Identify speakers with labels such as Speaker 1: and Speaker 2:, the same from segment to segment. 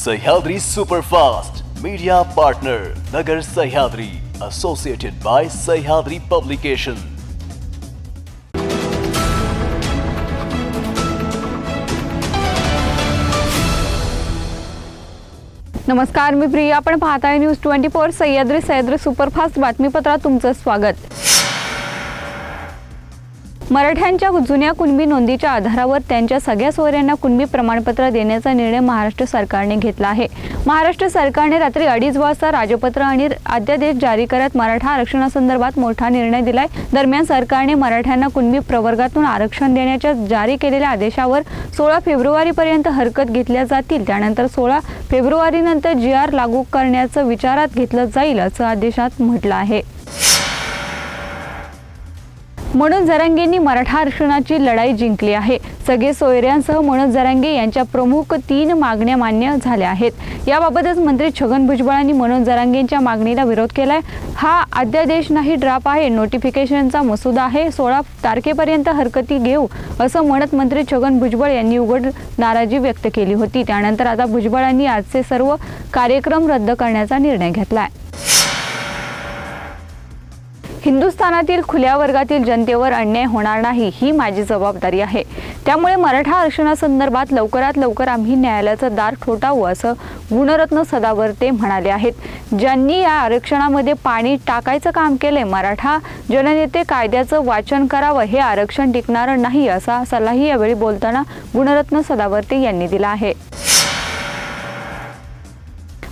Speaker 1: Sahyadri superfast media partner Nagar Sahyadri associated by Sahyadri publication
Speaker 2: नमस्कार मी प्रिया. आपण पाहताय news twenty four Sahyadri Sahyadri superfast बातमीपत्रात तुमचं स्वागत. मराठ्यांच्या जुन्या कुणबी नोंदीच्या आधारावर त्यांच्या सगळ्या सोयऱ्यांना कुणबी प्रमाणपत्र देण्याचा निर्णय महाराष्ट्र सरकारने घेतला आहे. महाराष्ट्र सरकारने रात्री अडीच वाजता राजपत्र आणि अध्यादेश जारी करत मराठा आरक्षणासंदर्भात मोठा निर्णय दिलाय. दरम्यान सरकारने मराठ्यांना कुणबी प्रवर्गातून आरक्षण देण्याच्या जारी केलेल्या आदेशावर सोळा फेब्रुवारीपर्यंत हरकत घेतल्या जातील. त्यानंतर सोळा फेब्रुवारीनंतर जी आर लागू करण्याचं विचारात घेतलं जाईल असं आदेशात म्हटलं आहे. मनोज जरांगेंनी मराठा आरक्षणाची लढाई जिंकली आहे. सगळे सोयऱ्यांसह मनोज जरांगे यांच्या प्रमुख तीन मागण्या मान्य झाल्या आहेत. याबाबतच मंत्री छगन भुजबळांनी मनोज जरांगेंच्या मागणीला विरोध केलाय. हा अध्यादेश नाही ड्राप आहे नोटिफिकेशनचा मसुदा आहे सोळा तारखेपर्यंत हरकती घेऊ असं म्हणत मंत्री छगन भुजबळ यांनी उघड नाराजी व्यक्त केली होती. त्यानंतर आता भुजबळांनी आजचे सर्व कार्यक्रम रद्द करण्याचा निर्णय घेतलाय. हिंदुस्थानातील खुल्या वर्गातील जनतेवर अन्याय होणार नाही ही माझी जबाबदारी आहे. त्यामुळे मराठा आरक्षणासंदर्भात लवकरात लवकर आम्ही न्यायालयाचं दार ठोठावू असं गुणरत्न सदावर्ते म्हणाले आहेत. ज्यांनी या आरक्षणामध्ये पाणी टाकायचं काम केले मराठा जननेते कायद्याचं वाचन करावं हे आरक्षण टिकणार नाही असा सल्लाही यावेळी बोलताना गुणरत्न सदावर्ते यांनी दिला आहे.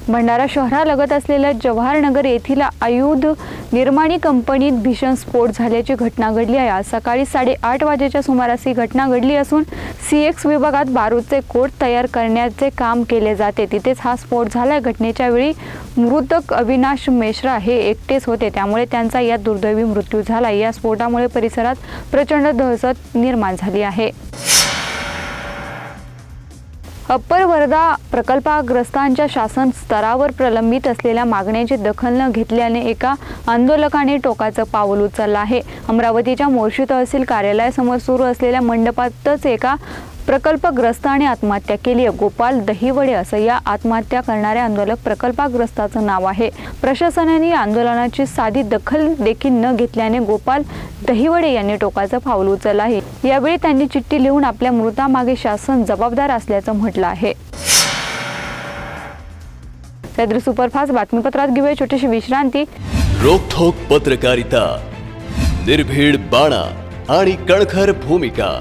Speaker 2: भंडारा शहरालगत असलेल्या जवाहरनगर येथील आयुध निर्माणी कंपनीत भीषण स्फोट झाल्याची घटना घडली आहे. आज सकाळी साडेआठ वाजेच्या सुमारास ही घटना घडली असून सी एक्स विभागात बारूदचे कोट तयार करण्याचे काम केले जाते. तिथेच हा स्फोट झाला घटनेच्या वेळी मृतक अविनाश मेश्रा हे एकटेच होते. त्यामुळे त्यांचा यात दुर्दैवी मृत्यू झाला. या स्फोटामुळे परिसरात प्रचंड दहशत निर्माण झाली आहे. अप्पर वर्धा प्रकल्पग्रस्तांच्या शासन स्तरावर प्रलंबित असलेल्या मागण्याची दखल न घेतल्याने एका आंदोलकाने टोकाचं पाऊल उचललं आहे. अमरावतीच्या मोर्शी तहसील कार्यालयासमोर सुरू असलेल्या मंडपातच एका प्रकल्पग्रस्ताने आत्महत्या केली आहे. गोपाल दहिवडे असं या आत्महत्या करणाऱ्या आंदोलक प्रकल्पग्रस्ताचं नाव आहे. प्रशासनाने या आंदोलनाची साधी दखल देखील न घेतल्याने गोपाल दहिवडे यांनी टोकाचं पाऊल उचललं आहे. यावेळी त्यांनी चिठ्ठी लिहून आपल्या मृतामागे शासन जबाबदार असल्याचं म्हटलं आहे. सैद्री सुपरफास्ट बातमीपत्रात घेऊया छोटीशी विश्रांती.
Speaker 1: रोखोक पत्रकारिता निर्भीड बाणा आणि कणखर भूमिका.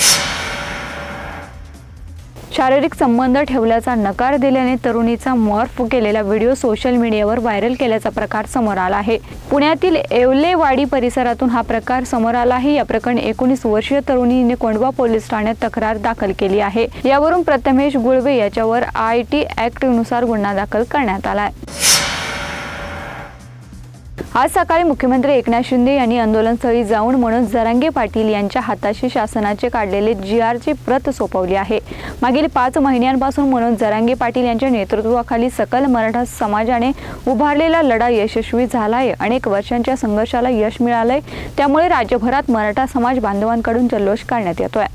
Speaker 2: शारीरिक संबंध ठेवल्याचा नकार दिल्याने तरुणीचा मॉर्फ केलेला व्हिडिओ सोशल मीडियावर व्हायरल केल्याचा प्रकार समोर आला आहे. पुण्यातील येवलेवाडी परिसरातून हा प्रकार समोर आला आहे. या प्रकरणी एकोणीस वर्षीय तरुणीने कोंडवा पोलीस ठाण्यात तक्रार दाखल केली आहे. यावरून प्रथमेश गुळवे याच्यावर आय टी ऍक्टनुसार गुन्हा दाखल करण्यात आला आहे. आज सकाळी मुख्यमंत्री एकनाथ शिंदे यांनी आंदोलनस्थळी जाऊन मनोज जरांगे पाटील यांच्या हाताशी शासनाचे काढलेले जी आरची प्रत सोपवली आहे. मागील पाच महिन्यांपासून मनोज जरांगे पाटील यांच्या नेतृत्वाखाली सकल मराठा समाजाने उभारलेला लढा यशस्वी झाला आहे अनेक वर्षांच्या संघर्षाला यश मिळालंय. त्यामुळे राज्यभरात मराठा समाज बांधवांकडून जल्लोष करण्यात येतोय.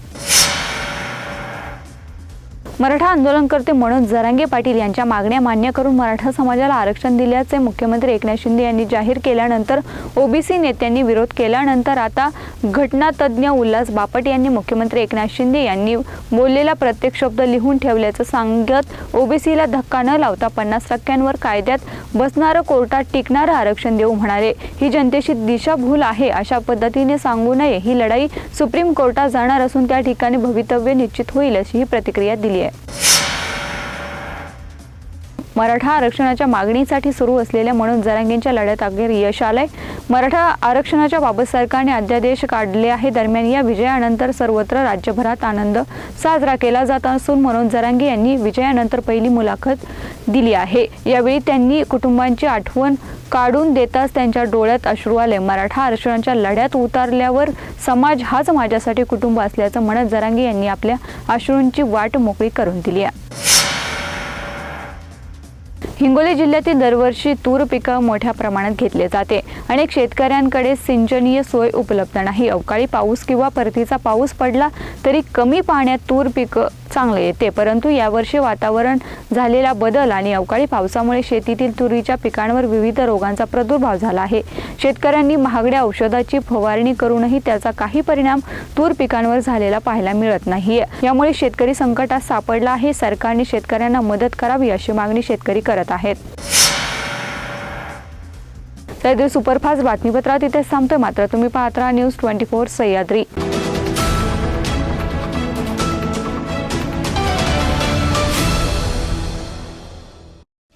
Speaker 2: मराठा आंदोलनकर्ते मनोज जरांगे पाटील यांच्या मागण्या मान्य करून मराठा समाजाला आरक्षण दिल्याचे मुख्यमंत्री एकनाथ शिंदे यांनी जाहीर केल्यानंतर ओबीसी नेत्यांनी विरोध केल्यानंतर आता घटनातज्ञ उल्हास बापट यांनी मुख्यमंत्री एकनाथ शिंदे यांनी बोललेला प्रत्येक शब्द लिहून ठेवल्याचं सांगत ओबीसीला धक्का न लावता पन्नास टक्क्यांवर कायद्यात बसणारं कोर्टात टिकणारं आरक्षण देऊ म्हणाले. ही जनतेची दिशाभूल आहे अशा पद्धतीने सांगू नये. ही लढाई सुप्रीम कोर्टात जाणार असून त्या ठिकाणी भवितव्य निश्चित होईल अशी ही प्रतिक्रिया दिली आहे. आहे. मराठा आरक्षणाच्या मागणीसाठी सुरू असलेल्या मनोज जरांगेंच्या लढ्यात अखेर यश आलंय. मराठा आरक्षणाच्या बाबत सरकारने अध्यादेश काढले आहे. दरम्यान या विजयानंतर सर्वत्र राज्यभरात आनंद साजरा केला जात असून मनोज जरांगे यांनी विजयानंतर पहिली मुलाखत दिली आहे. यावेळी त्यांनी कुटुंबांची आठवण काढून देताच त्यांच्या डोळ्यात अश्रू आले. मराठा आरक्षणाच्या लढ्यात उतरल्यावर समाज हाच माझ्यासाठी कुटुंब असल्याचं म्हणत जरांगे यांनी आपल्या अश्रूंची वाट मोकळी करून दिली आहे. हिंगोली जिल्ह्यातील दरवर्षी तूर पिकं मोठ्या प्रमाणात घेतले जाते. अनेक शेतकऱ्यांकडे सिंचनीय सोय उपलब्ध नाही. अवकाळी पाऊस किंवा परतीचा पाऊस पडला तरी कमी पाण्यात तूर पिकं चांगले येते. परंतु यावर्षी वातावरण झालेला बदल आणि अवकाळी पावसामुळे शेतीतील तुरीच्या पिकांवर विविध रोगांचा प्रादुर्भाव झाला आहे. शेतकऱ्यांनी महागड्या औषधाची फवारणी करूनही त्याचा काही परिणाम तूर पिकांवर झालेला पाहायला मिळत नाहीये. यामुळे शेतकरी संकटात सापडला आहे. सरकारने शेतकऱ्यांना मदत करावी अशी मागणी शेतकरी करत आहेत. सह्याद्री सुपरफास्ट बातमीपत्रात इथे थांबतोय. मात्र तुम्ही पाहत राहा न्यूज ट्वेंटी फोर सह्याद्री.